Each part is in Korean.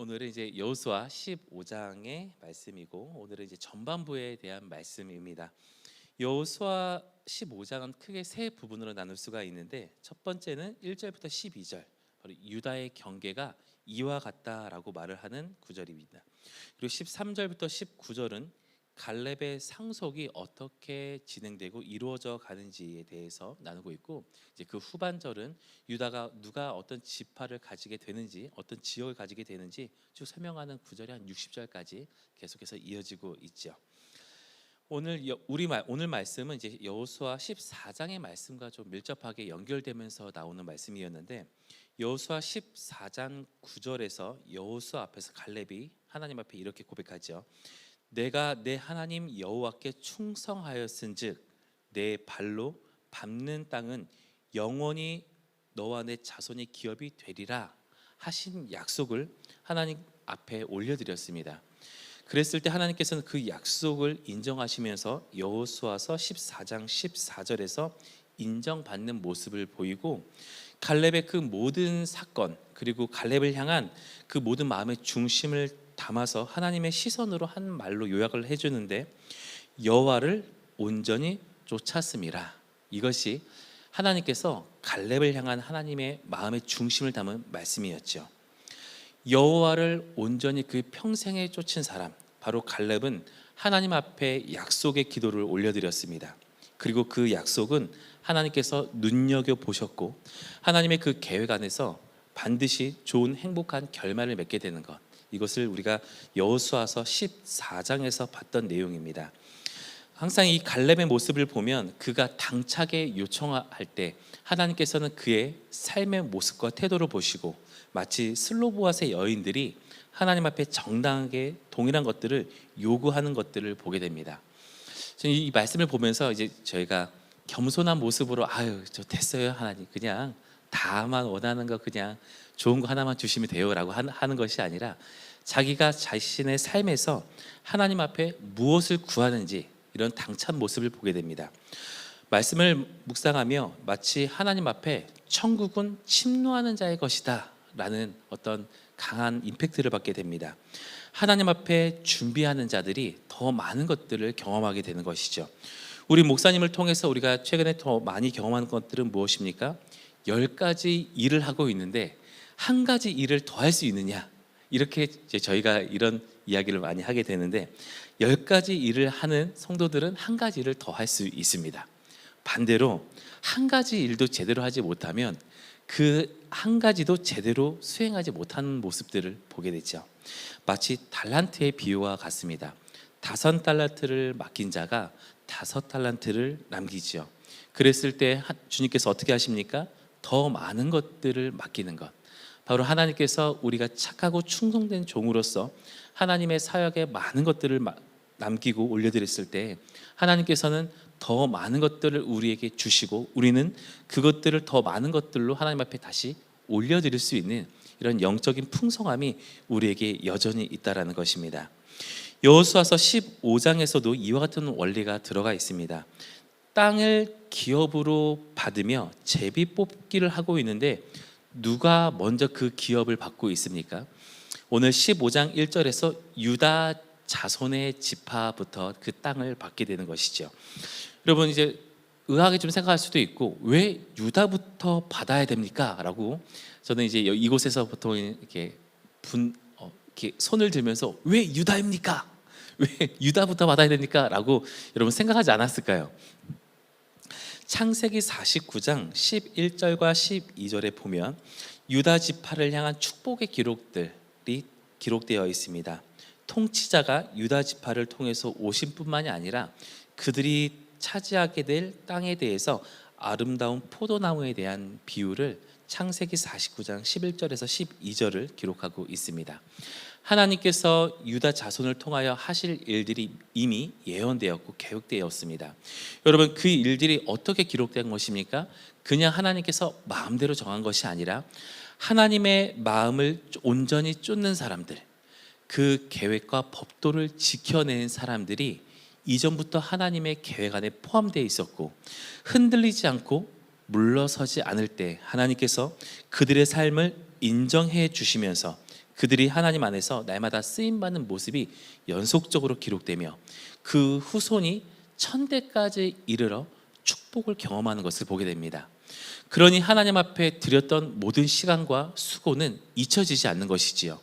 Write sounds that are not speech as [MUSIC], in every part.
오늘은 이제 여호수아 15장의 말씀이고 오늘은 이제 전반부에 대한 말씀입니다. 여호수아 15장은 크게 세 부분으로 나눌 수가 있는데 첫 번째는 1절부터 12절 바로 유다의 경계가 이와 같다라고 말을 하는 구절입니다. 그리고 13절부터 19절은 갈렙의 상속이 어떻게 진행되고 이루어져 가는지에 대해서 나누고 있고 이제 그 후반절은 유다가 누가 어떤 지파를 가지게 되는지 어떤 지역을 가지게 되는지 쭉 설명하는 구절이 한 60절까지 계속해서 이어지고 있죠. 오늘 여- 우리 말 오늘 말씀은 이제 여호수아 14장의 말씀과 좀 밀접하게 연결되면서 나오는 말씀이었는데 여호수아 14장 9절에서 여호수아 앞에서 갈렙이 하나님 앞에 이렇게 고백하죠. 내가 내 하나님 여호와께 충성하였은즉 내 발로 밟는 땅은 영원히 너와 내 자손의 기업이 되리라 하신 약속을 하나님 앞에 올려드렸습니다. 그랬을 때 하나님께서는 그 약속을 인정하시면서 여호수아서 14장 14절에서 인정받는 모습을 보이고 갈렙의 그 모든 사건 그리고 갈렙을 향한 그 모든 마음의 중심을 담아서 하나님의 시선으로 한 말로 요약을 해주는데 여호와를 온전히 쫓았음이라 이것이 하나님께서 갈렙을 향한 하나님의 마음의 중심을 담은 말씀이었죠. 여호와를 온전히 그 평생에 쫓은 사람 바로 갈렙은 하나님 앞에 약속의 기도를 올려드렸습니다. 그리고 그 약속은 하나님께서 눈여겨 보셨고 하나님의 그 계획 안에서 반드시 좋은 행복한 결말을 맺게 되는 것 이것을 우리가 여호수아서 14장에서 봤던 내용입니다. 항상 이 갈렙의 모습을 보면 그가 당차게 요청할 때 하나님께서는 그의 삶의 모습과 태도를 보시고 마치 슬로보아스의 여인들이 하나님 앞에 정당하게 동일한 것들을 요구하는 것들을 보게 됩니다. 이 말씀을 보면서 이제 저희가 겸손한 모습으로 아유 저 됐어요 하나님 그냥 다만 원하는 거 그냥 좋은 거 하나만 주시면 돼요라고 하는 것이 아니라 자기가 자신의 삶에서 하나님 앞에 무엇을 구하는지 이런 당찬 모습을 보게 됩니다. 말씀을 묵상하며 마치 하나님 앞에 천국은 침노하는 자의 것이다 라는 어떤 강한 임팩트를 받게 됩니다. 하나님 앞에 준비하는 자들이 더 많은 것들을 경험하게 되는 것이죠. 우리 목사님을 통해서 우리가 최근에 더 많이 경험하는 것들은 무엇입니까? 열 가지 일을 하고 있는데 한 가지 일을 더 할 수 있느냐? 이렇게 이제 저희가 이런 이야기를 많이 하게 되는데 열 가지 일을 하는 성도들은 한 가지 일을 더할 수 있습니다. 반대로 한 가지 일도 제대로 하지 못하면 그 한 가지도 제대로 수행하지 못하는 모습들을 보게 되죠. 마치 달란트의 비유와 같습니다. 다섯 달란트를 맡긴 자가 다섯 달란트를 남기지요. 그랬을 때 하- 주님께서 어떻게 하십니까? 더 많은 것들을 맡기는 것. 바로 하나님께서 우리가 착하고 충성된 종으로서 하나님의 사역에 많은 것들을 마- 남기고 올려드렸을 때 하나님께서는 더 많은 것들을 우리에게 주시고 우리는 그것들을 더 많은 것들로 하나님 앞에 다시 올려드릴 수 있는 이런 영적인 풍성함이 우리에게 여전히 있다라는 것입니다. 여호수아서 15장에서도 이와 같은 원리가 들어가 있습니다. 땅을 기업으로 받으며 제비 뽑기를 하고 있는데 누가 먼저 그 기업을 받고 있습니까? 오늘 15장 1절에서 유다 자손의 지파부터 그 땅을 받게 되는 것이죠. 여러분 이제 의아하게 좀 생각할 수도 있고 왜 유다부터 받아야 됩니까?라고 저는 이제 여- 이곳에서 보통 이렇게 분 어, 이렇게 손을 들면서 왜 유다입니까? 왜 유다부터 받아야 됩니까?라고 여러분 생각하지 않았을까요? 창세기 49장 11절과 12절에 보면 유다 지파를 향한 축복의 기록들이 기록되어 있습니다. 통치자가 유다 지파를 통해서 오신 뿐만이 아니라 그들이 차지하게 될 땅에 대해서 아름다운 포도나무에 대한 비유를 창세기 49장 11절에서 12절을 기록하고 있습니다. 하나님께서 유다 자손을 통하여 하실 일들이 이미 예언되었고 계획되었습니다. 여러분 그 일들이 어떻게 기록된 것입니까? 그냥 하나님께서 마음대로 정한 것이 아니라 하나님의 마음을 온전히 쫓는 사람들, 그 계획과 법도를 지켜낸 사람들이 이전부터 하나님의 계획 안에 포함되어 있었고 흔들리지 않고 물러서지 않을 때 하나님께서 그들의 삶을 인정해 주시면서 그들이 하나님 안에서 날마다 쓰임 받는 모습이 연속적으로 기록되며 그 후손이 천대까지 이르러 축복을 경험하는 것을 보게 됩니다. 그러니 하나님 앞에 드렸던 모든 시간과 수고는 잊혀지지 않는 것이지요.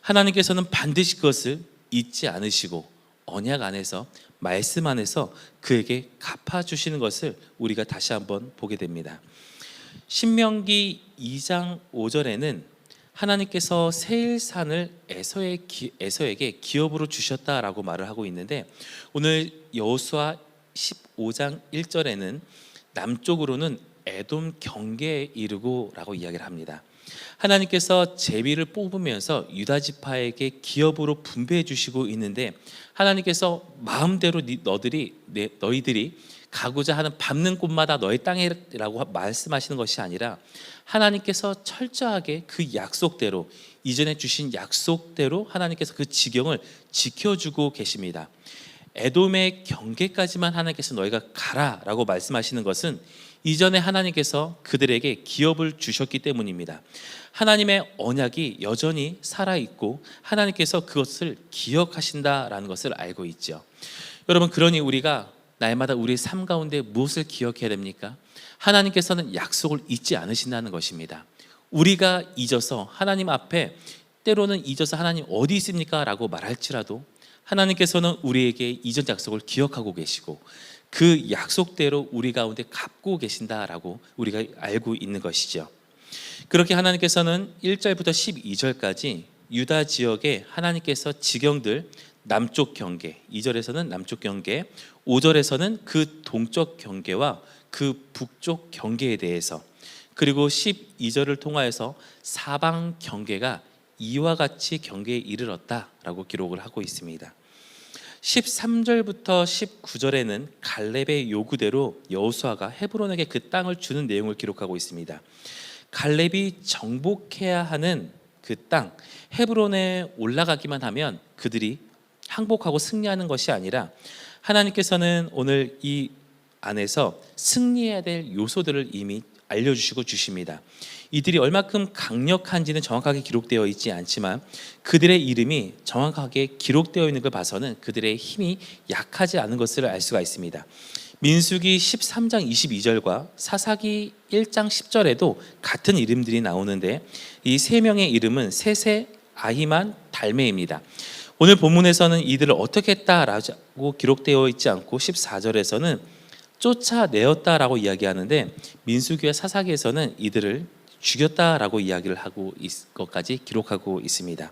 하나님께서는 반드시 그것을 잊지 않으시고 언약 안에서 말씀 안에서 그에게 갚아 주시는 것을 우리가 다시 한번 보게 됩니다. 신명기 2장 5절에는 하나님께서 세일산을 에서의 기, 에서에게 기업으로 주셨다라고 말을 하고 있는데 오늘 여호수아 15장 1절에는 남쪽으로는 에돔 경계에 이르고라고 이야기를 합니다. 하나님께서 제비를 뽑으면서 유다 지파에게 기업으로 분배해 주시고 있는데 하나님께서 마음대로 니- 너들이 내- 너희들이 가고자 하는 밟는 곳마다 너의 땅이라고 말씀하시는 것이 아니라 하나님께서 철저하게 그 약속대로 이전에 주신 약속대로 하나님께서 그 지경을 지켜주고 계십니다. 에돔의 경계까지만 하나님께서 너희가 가라라고 말씀하시는 것은 이전에 하나님께서 그들에게 기업을 주셨기 때문입니다. 하나님의 언약이 여전히 살아 있고 하나님께서 그것을 기억하신다라는 것을 알고 있죠. 여러분 그러니 우리가 날마다 우리의 삶 가운데 무엇을 기억해야 됩니까? 하나님께서는 약속을 잊지 않으신다는 것입니다. 우리가 잊어서 하나님 앞에 때로는 잊어서 하나님 어디 있습니까? 라고 말할지라도 하나님께서는 우리에게 이전 약속을 기억하고 계시고 그 약속대로 우리 가운데 갚고 계신다라고 우리가 알고 있는 것이죠. 그렇게 하나님께서는 1절부터 12절까지 유다 지역에 하나님께서 지경들 남쪽 경계, 2절에서는 남쪽 경계, 5절에서는 그 동쪽 경계와 그 북쪽 경계에 대해서 그리고 12절을 통하여서 사방 경계가 이와 같이 경계에 이르렀다라고 기록을 하고 있습니다. 13절부터 19절에는 갈렙의 요구대로 여호수아가 헤브론에게 그 땅을 주는 내용을 기록하고 있습니다. 갈렙이 정복해야 하는 그 땅 헤브론에 올라가기만 하면 그들이 항복하고 승리하는 것이 아니라 하나님께서는 오늘 이 안에서 승리해야 될 요소들을 이미 알려주시고 주십니다. 이들이 얼마큼 강력한지는 정확하게 기록되어 있지 않지만 그들의 이름이 정확하게 기록되어 있는 걸 봐서는 그들의 힘이 약하지 않은 것을 알 수가 있습니다. 민수기 13장 22절과 사사기 1장 10절에도 같은 이름들이 나오는데 이 세 명의 이름은 세세, 아히만, 달메입니다. 오늘 본문에서는 이들을 어떻게 했다라고 기록되어 있지 않고 14절에서는 쫓아내었다라고 이야기하는데 민수기와 사사기에서는 이들을 죽였다라고 이야기를 하고 있 것까지 기록하고 있습니다.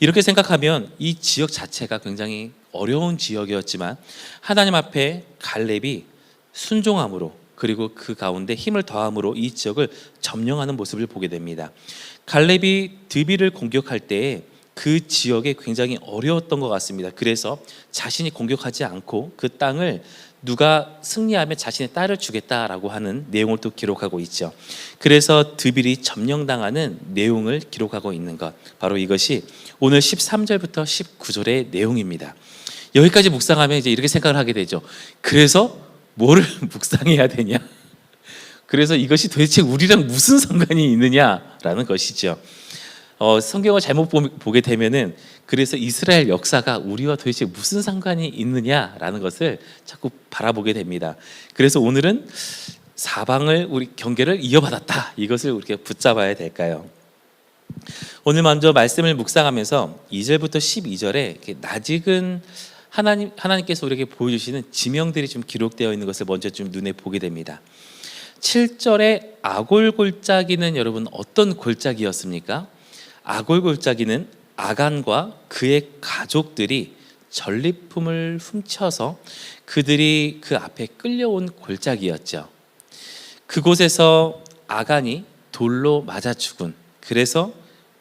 이렇게 생각하면 이 지역 자체가 굉장히 어려운 지역이었지만 하나님 앞에 갈렙이 순종함으로 그리고 그 가운데 힘을 더함으로 이 지역을 점령하는 모습을 보게 됩니다. 갈렙이 드비를 공격할 때에 그 지역에 굉장히 어려웠던 것 같습니다. 그래서 자신이 공격하지 않고 그 땅을 누가 승리하면 자신의 딸을 주겠다라고 하는 내용을 또 기록하고 있죠. 그래서 드빌이 점령당하는 내용을 기록하고 있는 것 바로 이것이 오늘 13절부터 19절의 내용입니다. 여기까지 묵상하면 이제 이렇게 생각을 하게 되죠. 그래서 뭐를 [LAUGHS] 묵상해야 되냐? 그래서 이것이 도대체 우리랑 무슨 상관이 있느냐라는 것이죠. 어, 성경을 잘못 보, 보게 되면은 그래서 이스라엘 역사가 우리와 도대체 무슨 상관이 있느냐라는 것을 자꾸 바라보게 됩니다. 그래서 오늘은 사방을 우리 경계를 이어받았다 이것을 우리가 붙잡아야 될까요? 오늘 먼저 말씀을 묵상하면서 2절부터 12절에 이렇게 낯익은 하나님 하나님께서 우리에게 보여주시는 지명들이 좀 기록되어 있는 것을 먼저 좀 눈에 보게 됩니다. 7절에 아골 골짜기는 여러분 어떤 골짜기였습니까? 아골 골짜기는 아간과 그의 가족들이 전리품을 훔쳐서 그들이 그 앞에 끌려온 골짜기였죠. 그곳에서 아간이 돌로 맞아 죽은 그래서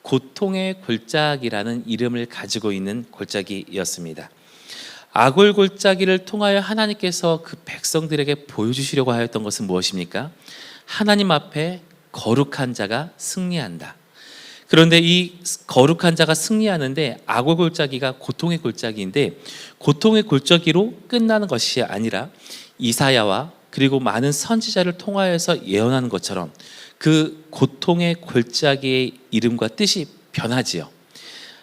고통의 골짜기라는 이름을 가지고 있는 골짜기였습니다. 아골 골짜기를 통하여 하나님께서 그 백성들에게 보여주시려고 하였던 것은 무엇입니까? 하나님 앞에 거룩한 자가 승리한다. 그런데 이 거룩한 자가 승리하는데 악의 골짜기가 고통의 골짜기인데 고통의 골짜기로 끝나는 것이 아니라 이사야와 그리고 많은 선지자를 통하여서 예언하는 것처럼 그 고통의 골짜기의 이름과 뜻이 변하지요.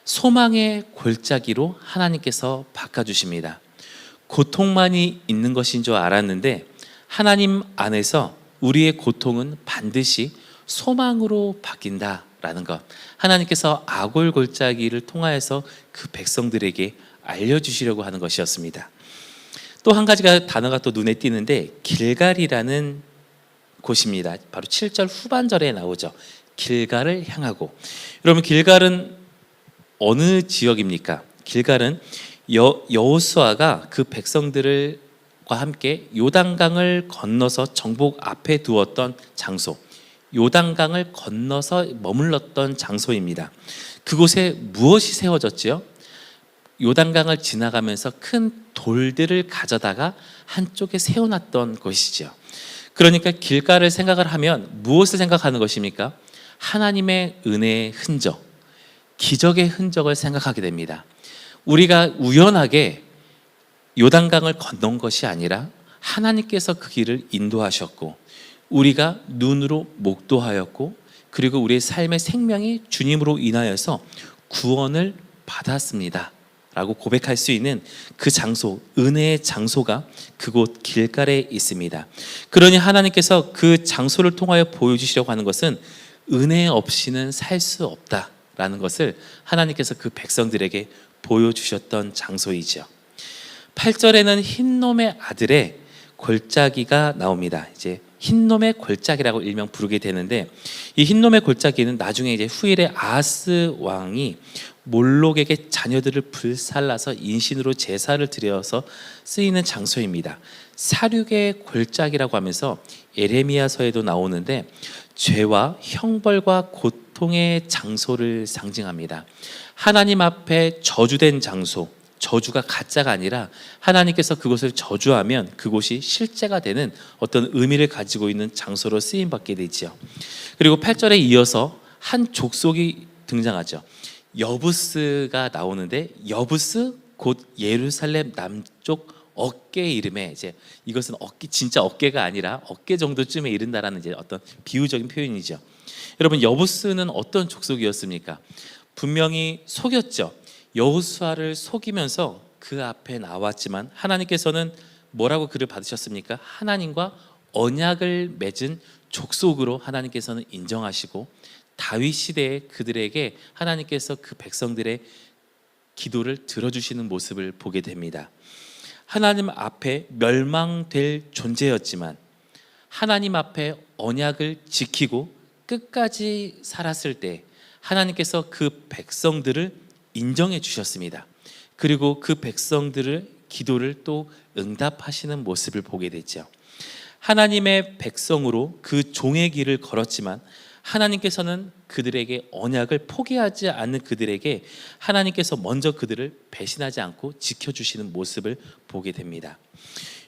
소망의 골짜기로 하나님께서 바꿔주십니다. 고통만이 있는 것인 줄 알았는데 하나님 안에서 우리의 고통은 반드시 소망으로 바뀐다 라는 것. 하나님께서 아골 골짜기를 통하여서 그 백성들에게 알려주시려고 하는 것이었습니다. 또 한 가지가 단어가 또 눈에 띄는데 길갈이라는 곳입니다. 바로 7절 후반절에 나오죠. 길갈을 향하고. 여러분 길갈은 어느 지역입니까? 길갈은 여 여호수아가 그 백성들과 함께 요단강을 건너서 정복 앞에 두었던 장소. 요단강을 건너서 머물렀던 장소입니다. 그곳에 무엇이 세워졌지요? 요단강을 지나가면서 큰 돌들을 가져다가 한쪽에 세워놨던 것이죠. 그러니까 길가를 생각을 하면 무엇을 생각하는 것입니까? 하나님의 은혜의 흔적, 기적의 흔적을 생각하게 됩니다. 우리가 우연하게 요단강을 건넌 것이 아니라 하나님께서 그 길을 인도하셨고 우리가 눈으로 목도하였고 그리고 우리의 삶의 생명이 주님으로 인하여서 구원을 받았습니다. 라고 고백할 수 있는 그 장소, 은혜의 장소가 그곳 길가에 있습니다. 그러니 하나님께서 그 장소를 통하여 보여주시려고 하는 것은 은혜 없이는 살 수 없다라는 것을 하나님께서 그 백성들에게 보여주셨던 장소이죠. 8절에는 흰 놈의 아들의 골짜기가 나옵니다. 이제 흰놈의 골짜기라고 일명 부르게 되는데 이 흰놈의 골짜기는 나중에 이제 후일의 아하스 왕이 몰록에게 자녀들을 불살라서 인신으로 제사를 드려서 쓰이는 장소입니다. 사륙의 골짜기라고 하면서 에레미야서에도 나오는데 죄와 형벌과 고통의 장소를 상징합니다. 하나님 앞에 저주된 장소, 저주가 가짜가 아니라 하나님께서 그곳을 저주하면 그곳이 실제가 되는 어떤 의미를 가지고 있는 장소로 쓰임 받게 되지요. 그리고 8절에 이어서 한 족속이 등장하죠. 여부스가 나오는데 여부스 곧 예루살렘 남쪽 어깨 이름에 이제 이것은 어깨 진짜 어깨가 아니라 어깨 정도쯤에 이른다라는 이제 어떤 비유적인 표현이죠. 여러분 여부스는 어떤 족속이었습니까? 분명히 속였죠. 여호수아를 속이면서 그 앞에 나왔지만 하나님께서는 뭐라고 그를 받으셨습니까? 하나님과 언약을 맺은 족속으로 하나님께서는 인정하시고 다윗 시대에 그들에게 하나님께서 그 백성들의 기도를 들어주시는 모습을 보게 됩니다. 하나님 앞에 멸망될 존재였지만 하나님 앞에 언약을 지키고 끝까지 살았을 때 하나님께서 그 백성들을 인정해 주셨습니다. 그리고 그 백성들을 기도를 또 응답하시는 모습을 보게 되죠. 하나님의 백성으로 그 종의 길을 걸었지만 하나님께서는 그들에게 언약을 포기하지 않는 그들에게 하나님께서 먼저 그들을 배신하지 않고 지켜주시는 모습을 보게 됩니다.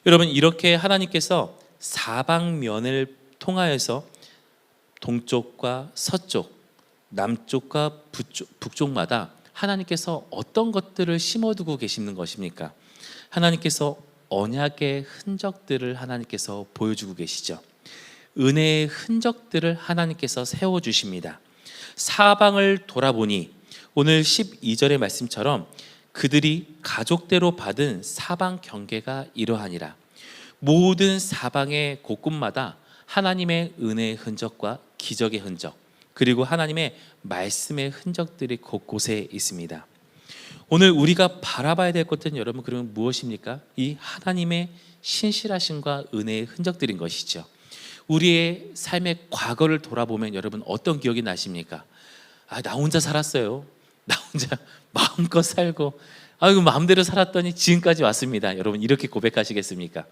여러분 이렇게 하나님께서 사방면을 통하여서 동쪽과 서쪽, 남쪽과 북쪽, 북쪽마다 하나님께서 어떤 것들을 심어두고 계시는 것입니까? 하나님께서 언약의 흔적들을 하나님께서 보여주고 계시죠. 은혜의 흔적들을 하나님께서 세워 주십니다. 사방을 돌아보니 오늘 12절의 말씀처럼 그들이 가족대로 받은 사방 경계가 이러하니라. 모든 사방의 곳곳마다 하나님의 은혜의 흔적과 기적의 흔적, 그리고 하나님의 말씀의 흔적들이 곳곳에 있습니다. 오늘 우리가 바라봐야 될 것은 여러분 그러면 무엇입니까? 이 하나님의 신실하심과 은혜의 흔적들인 것이죠. 우리의 삶의 과거를 돌아보면 여러분 어떤 기억이 나십니까? 아, 나 혼자 살았어요. 나 혼자 [LAUGHS] 마음껏 살고 아이고 마음대로 살았더니 지금까지 왔습니다. 여러분 이렇게 고백하시겠습니까?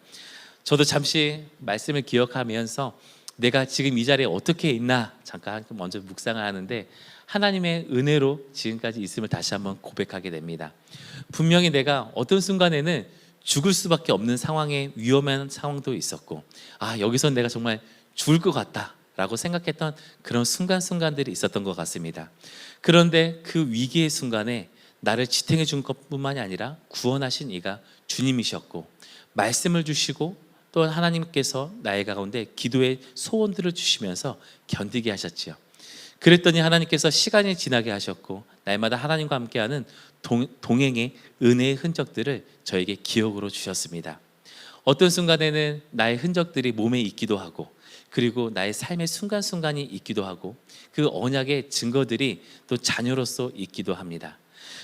저도 잠시 말씀을 기억하면서 내가 지금 이 자리에 어떻게 있나 잠깐 먼저 묵상을 하는데 하나님의 은혜로 지금까지 있음을 다시 한번 고백하게 됩니다. 분명히 내가 어떤 순간에는 죽을 수밖에 없는 상황에 위험한 상황도 있었고 아 여기서 내가 정말 죽을 것 같다라고 생각했던 그런 순간순간들이 있었던 것 같습니다. 그런데 그 위기의 순간에 나를 지탱해 준 것뿐만이 아니라 구원하신 이가 주님이셨고 말씀을 주시고 또 하나님께서 나의 가운데 기도의 소원들을 주시면서 견디게 하셨지요. 그랬더니 하나님께서 시간이 지나게 하셨고 날마다 하나님과 함께하는 동, 동행의 은혜의 흔적들을 저에게 기억으로 주셨습니다. 어떤 순간에는 나의 흔적들이 몸에 있기도 하고 그리고 나의 삶의 순간순간이 있기도 하고 그 언약의 증거들이 또 자녀로서 있기도 합니다.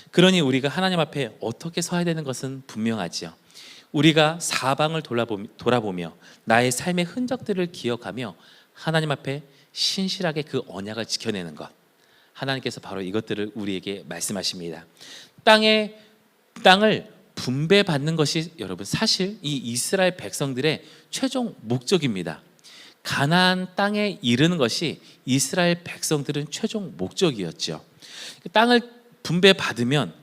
그러니 우리가 하나님 앞에 어떻게 서야 되는 것은 분명하지요. 우리가 사방을 돌아보며, 나의 삶의 흔적들을 기억하며 하나님 앞에 신실하게 그 언약을 지켜내는 것. 하나님께서 바로 이것들을 우리에게 말씀하십니다. 땅에 땅을 분배받는 것이 여러분 사실 이 이스라엘 백성들의 최종 목적입니다. 가나안 땅에 이르는 것이 이스라엘 백성들은 최종 목적이었죠. 땅을 분배받으면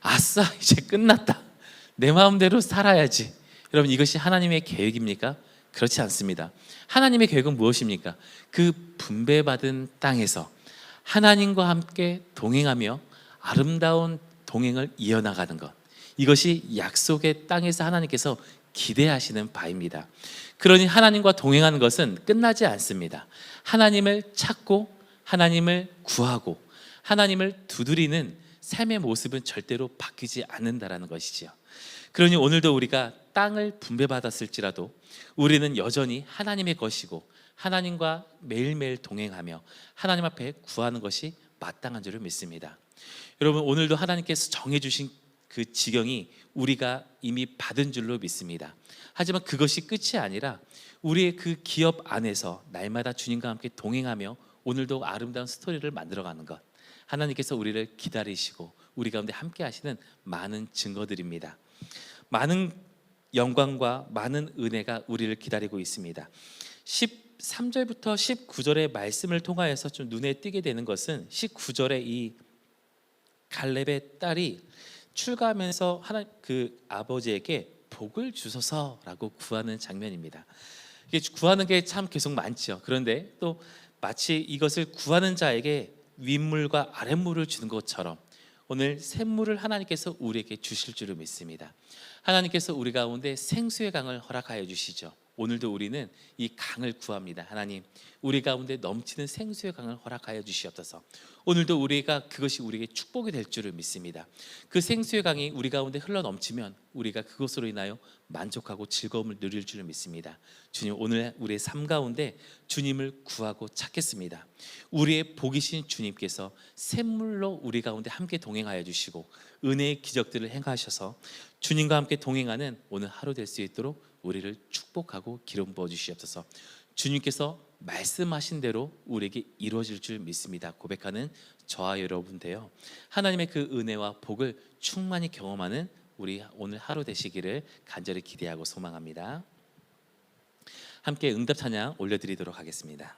아싸 이제 끝났다. 내 마음대로 살아야지. 여러분 이것이 하나님의 계획입니까? 그렇지 않습니다. 하나님의 계획은 무엇입니까? 그 분배받은 땅에서 하나님과 함께 동행하며 아름다운 동행을 이어나가는 것. 이것이 약속의 땅에서 하나님께서 기대하시는 바입니다. 그러니 하나님과 동행하는 것은 끝나지 않습니다. 하나님을 찾고 하나님을 구하고 하나님을 두드리는 삶의 모습은 절대로 바뀌지 않는다라는 것이지요. 그러니 오늘도 우리가 땅을 분배받았을지라도 우리는 여전히 하나님의 것이고 하나님과 매일매일 동행하며 하나님 앞에 구하는 것이 마땅한 줄을 믿습니다. 여러분 오늘도 하나님께서 정해 주신 그 지경이 우리가 이미 받은 줄로 믿습니다. 하지만 그것이 끝이 아니라 우리의 그 기업 안에서 날마다 주님과 함께 동행하며 오늘도 아름다운 스토리를 만들어가는 것. 하나님께서 우리를 기다리시고 우리 가운데 함께 하시는 많은 증거들입니다. 많은 영광과 많은 은혜가 우리를 기다리고 있습니다. 13절부터 19절의 말씀을 통하여서 좀 눈에 띄게 되는 것은 19절의 이 갈렙의 딸이 출가하면서 하나 그 아버지에게 복을 주소서라고 구하는 장면입니다. 이게 구하는 게 참 계속 많죠. 그런데 또 마치 이것을 구하는 자에게 윗물과 아랫물을 주는 것처럼 오늘 샘물을 하나님께서 우리에게 주실 줄을 믿습니다. 하나님께서 우리 가운데 생수의 강을 허락하여 주시죠. 오늘도 우리는 이 강을 구합니다. 하나님, 우리 가운데 넘치는 생수의 강을 허락하여 주시옵소서. 오늘도 우리가 그것이 우리에게 축복이 될 줄을 믿습니다. 그 생수의 강이 우리 가운데 흘러 넘치면 우리가 그것으로 인하여 만족하고 즐거움을 누릴 줄을 믿습니다. 주님, 오늘 우리의 삶 가운데 주님을 구하고 찾겠습니다. 우리의 복이신 주님께서 샘물로 우리 가운데 함께 동행하여 주시고 은혜의 기적들을 행하셔서 주님과 함께 동행하는 오늘 하루 될 수 있도록 우리를 축복하고 기름 부어 주시옵소서. 주님께서 말씀하신 대로 우리에게 이루어질 줄 믿습니다. 고백하는 저와 여러분인데요. 하나님의 그 은혜와 복을 충만히 경험하는 우리 오늘 하루 되시기를 간절히 기대하고 소망합니다. 함께 응답 찬양 올려드리도록 하겠습니다.